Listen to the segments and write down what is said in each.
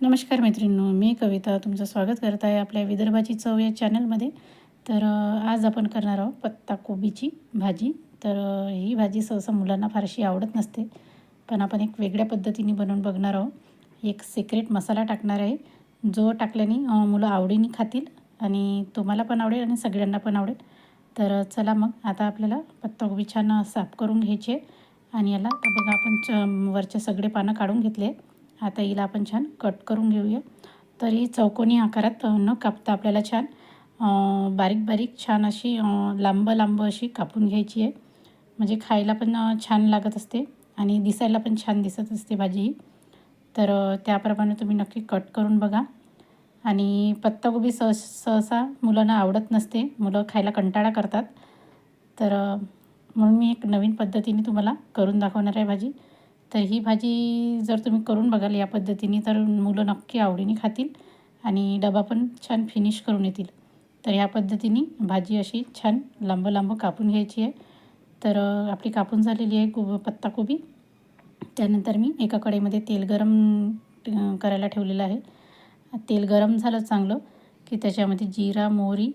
नमस्कार मैत्रिणींनो मी कविता तुमचं स्वागत करत आहे आपल्या विदर्भाची चव या चॅनलमध्ये तर आज आपण करणार आहोत पत्ता कोबीची भाजी. तर ही भाजी सहसा मुलांना फारशी आवडत नसते पण आपण एक वेगळ्या पद्धतीने बनवून बघणार आहोत. एक सिक्रेट मसाला टाकणार आहे. जो टाकल्याने मुलं आवडीने खातील आणि तुम्हाला पण आवडेल आणि सगळ्यांना पण आवडेल. तर चला मग आता आपल्याला पत्ताकोबी छान साफ करून घ्यायची आहे. आणि याला बघा आपण च वरचे सगळे पानं काढून घेतले आता हिला आपण छान कट करून घेऊया. तर ही चौकोनी आकारात न कापता आपल्याला छान बारीक बारीक छान अशी लांब लांब अशी कापून घ्यायची आहे. म्हणजे खायला पण छान लागत असते आणि दिसायला पण छान दिसत असते भाजी ही. तर त्याप्रमाणे तुम्ही नक्की कट करून बघा. आणि पत्ताकोबी सह सहसा मुलांना आवडत नसते. मुलं खायला कंटाळा करतात. तर म्हणून मी एक नवीन पद्धतीने तुम्हाला करून दाखवणार आहे भाजी. तर ही भाजी जर तुम्ही करून बघाल या पद्धतीने तर मुलं नक्की आवडीने खातील आणि डबा पण छान फिनिश करून येतील. तर ह्या पद्धतीने भाजी अशी छान लांब लांब कापून घ्यायची आहे. तर आपली कापून झालेली आहे को पत्ताकोबी त्यानंतर मी एका कढईमध्ये तेल गरम करायला ठेवलेलं आहे. तेल गरम झालं चांगलं की त्याच्यामध्ये जिरा मोहरी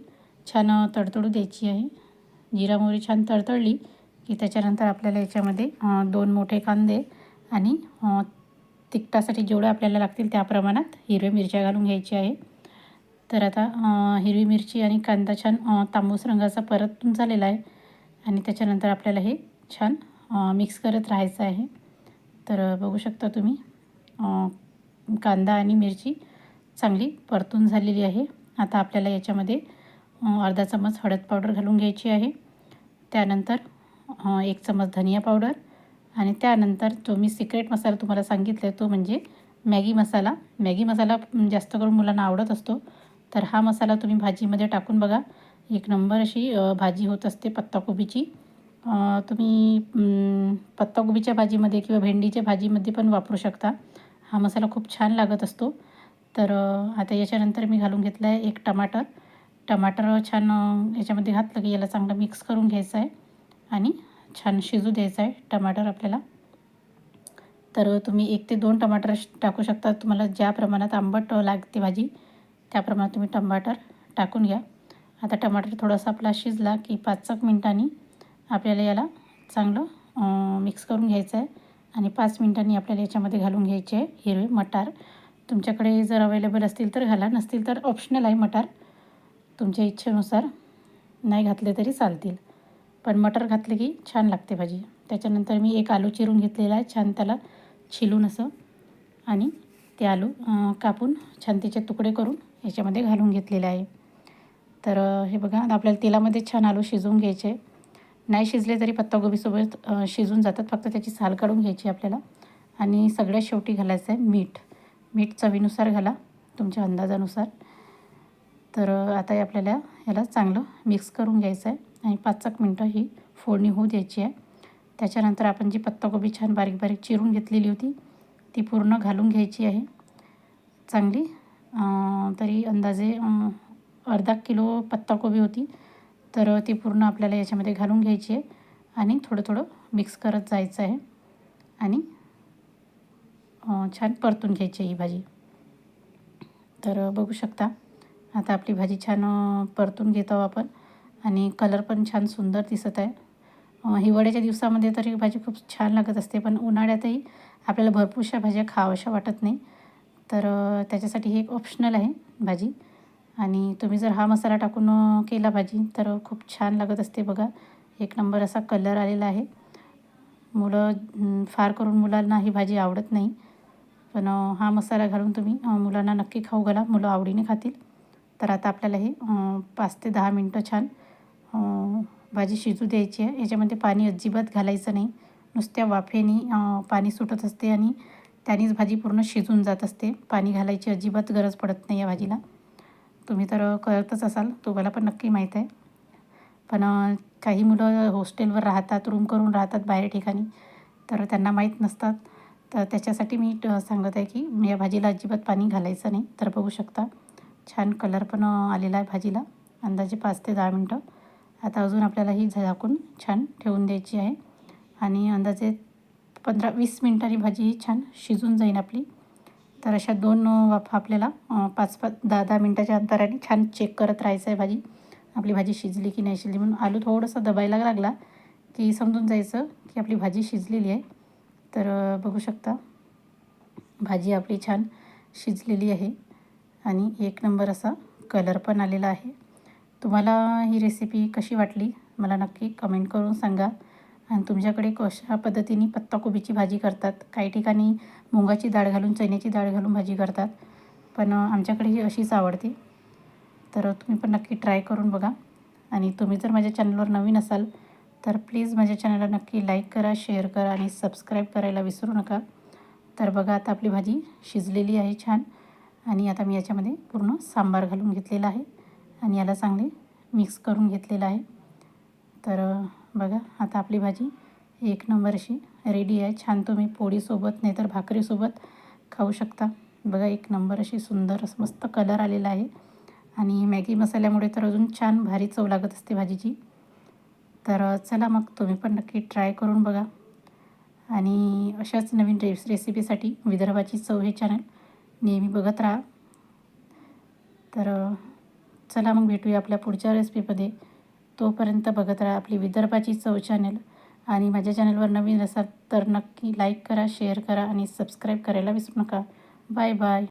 छान तडतडू द्यायची आहे. जिरा मोहरी छान तडतडली की त्याच्यानंतर आपल्याला याच्यामध्ये दोन मोठे कांदे आणि तिखटासाठी जेवढं आपल्याला लागतील त्या प्रमाणात हिरव्या मिरच्या घालून घ्यायची आहे. तर आता हिरवी मिरची आणि कांदा छान तांबूस रंगाचा परतून झालेला आहे. आणि त्याच्यानंतर आपल्याला हे छान मिक्स करत राहायचं आहे. तर बघू शकता तुम्ही कांदा आणि मिरची चांगली परतून झालेली आहे. आता आपल्याला याच्यामध्ये अर्धा चमच हळद पावडर घालून घ्यायची आहे. त्यानंतर एक चमच धनिया पावडर आणि त्यानंतर जो मी सिक्रेट मसाला तुम्हाला सांगितला तो म्हणजे मॅगी मसाला मॅगी मसाला जास्त करून मुलांना आवडत असतो. तर हा मसाला तुम्ही भाजीमध्ये टाकून बघा. एक नंबर अशी भाजी होत असते पत्ताकोबीची. तुम्ही पत्ताकोबीच्या भाजीमध्ये किंवा भेंडीच्या भाजीमध्ये पण वापरू शकता. हा मसाला खूप छान लागत असतो. तर आता याच्यानंतर मी घालून घेतला आहे एक टमाटर. टमाटर छान याच्यामध्ये घातलं की याला चांगलं मिक्स करून घ्यायचं आहे आणि छान शिजू द्यायचं आहे टमाटर आपल्याला. तर तुम्ही एक ते दोन टमाटर टाकू शकता. तुम्हाला ज्या प्रमाणात आंबट लागते भाजी त्या प्रमाणात तुम्ही टमाटर टाकून घ्या. आता टमाटर थोडासा आपला शिजला की पाच एक मिनटांनी आपल्याला याला चांगलं मिक्स करून घ्यायचं आहे. आणि पाच मिनटांनी आपल्याला याच्यामध्ये घालून घ्यायचे आहे हिरवे मटार. तुमच्याकडे जर अवेलेबल असतील तर घाला नसतील तर ऑप्शनल आहे मटार. तुमच्या इच्छेनुसार नाही घातले तरी चालतील. पण मटर घातलं की छान लागते भाजी. त्याच्यानंतर मी एक आलू चिरून घेतलेला आहे छान त्याला छिलून असं. आणि ते आलू कापून छान त्याचे तुकडे करून याच्यामध्ये घालून घेतलेले आहे. तर हे बघा आपल्याला तेलामध्ये छान आलू शिजवून घ्यायचे. नाही शिजले तरी पत्तागोबीसोबत शिजून जातात. फक्त त्याची साल काढून घ्यायची आपल्याला. आणि सगळ्यात शेवटी घालायचं आहे मीठ. मीठ चवीनुसार घाला तुमच्या अंदाजानुसार. तर आता आपल्याला याला चांगलं मिक्स करून घ्यायचं आहे. आणि पाच एक मिनटं ही फोडणी होऊ द्यायची आहे. त्याच्यानंतर आपण जी पत्ताकोबी छान बारीक बारीक चिरून घेतलेली होती ती पूर्ण घालून घ्यायची आहे. चांगली तरी अंदाजे अर्धा किलो पत्ताकोबी होती तर ती पूर्ण आपल्याला याच्यामध्ये घालून घ्यायची आहे आणि थोडं थोडं मिक्स करत जायचं आहे. आणि छान परतून घ्यायची आहे ही भाजी. तर बघू शकता आता आपली भाजी छान परतून घेत आहोत आपण. आणि कलर पण छान सुंदर दिसत आहे. हिवाळ्याच्या दिवसामध्ये तर ही भाजी खूप छान लागत असते पण उन्हाळ्यातही आपल्याला भरपूरशा भाज्या खावाशा वाटत नाही. तर त्याच्यासाठी ही एक ऑप्शनल आहे भाजी. आणि तुम्ही जर हा मसाला टाकून केला भाजी तर खूप छान लागत असते बघा. एक नंबर असा कलर आलेला आहे. मुलं फार करून मुलांना ही भाजी आवडत नाही. पण हा मसाला घालून तुम्ही मुलांना नक्की खाऊ घाला. मुलं आवडीने खातील. तर आता आपल्याला हे पाच ते दहा मिनटं छान भाजी शिजू द्यायची आहे. याच्यामध्ये पाणी अजिबात घालायचं नाही. नुसत्या वाफेनी पाणी सुटत असते आणि त्यानेच भाजी पूर्ण शिजून जात असते. पाणी घालायची अजिबात गरज पडत नाही या भाजीला. तुम्ही तर करतच असाल. तुम्हाला पण नक्की माहीत आहे. पण काही मुलं हॉस्टेलवर राहतात रूम करून राहतात बाहेर ठिकाणी तर त्यांना माहीत नसतात. तर त्याच्यासाठी मी ट- सांगत आहे की या भाजीला अजिबात पाणी घालायचं नाही. तर बघू शकता. छान कलर पण आलेला आहे भाजीला. अंदाजे पाच ते दहा मिनटं. आता अजून आपल्याला ही झाकून छान ठेवून द्यायची आहे. आणि अंदाजे पंधरा वीस मिनटांनी भाजी ही छान शिजून जाईल आपली. तर अशा दोन वाफा आपल्याला पाच पाच दहा दहा मिनटाच्या अंतराने छान चेक करत राहायचं आहे भाजी. आपली भाजी शिजली की नाही शिजली म्हणून आलू थोडंसं दबायला लागला की समजून जायचं की आपली भाजी शिजलेली आहे. तर बघू शकता भाजी आपली छान शिजलेली आहे. आणि एक नंबर असा कलर पण आलेला आहे. तुम्हाला ही रेसिपी कशी वाटली? मला नक्की कमेंट करून सांगा. आणि तुमच्याकडे कशा पद्धतीने पत्ताकोबीची भाजी करतात? काही ठिकाणी मुगाची डाळ घालून चण्याची डाळ घालून भाजी करतात. पण आमच्याकडे ही अशीच आवडते. तर तुम्ही पण नक्की ट्राय करून बघा. आणि तुम्ही जर माझ्या चॅनलवर नवीन असाल तर प्लीज माझ्या चॅनलला नक्की लाईक करा शेअर करा आणि सबस्क्राईब करायला विसरू नका. तर बघा आता आपली भाजी शिजलेली आहे छान. आणि आता मी याच्यामध्ये पूर्ण सांबार घालून घेतलेला आहे. आणि याला चांगले मिक्स करून घेतलेलं आहे. तर बघा आता आपली भाजी एक नंबर अशी रेडी आहे. छान तुम्ही पोळीसोबत नाही तर भाकरीसोबत खाऊ शकता. बघा एक नंबर अशी सुंदर असं मस्त कलर आलेला आहे. आणि मॅगी मसाल्यामुळे तर अजून छान भारी चव लागत असते भाजीची. तर चला मग तुम्ही पण नक्की ट्राय करून बघा. आणि अशाच नवीन रेस रेसिपीसाठी विदर्भाची चव हे चॅनल नेहमी बघत राहा. तर चला मग भेटूया आपल्या पुढच्या रेसिपीमध्ये तोपर्यंत बघत राहा आपली विदर्भाची चव चॅनल आणि माझ्या चॅनलवर नवीन असाल तर नक्की लाईक करा शेअर करा आणि सबस्क्राईब करायला विसरू नका. Bye bye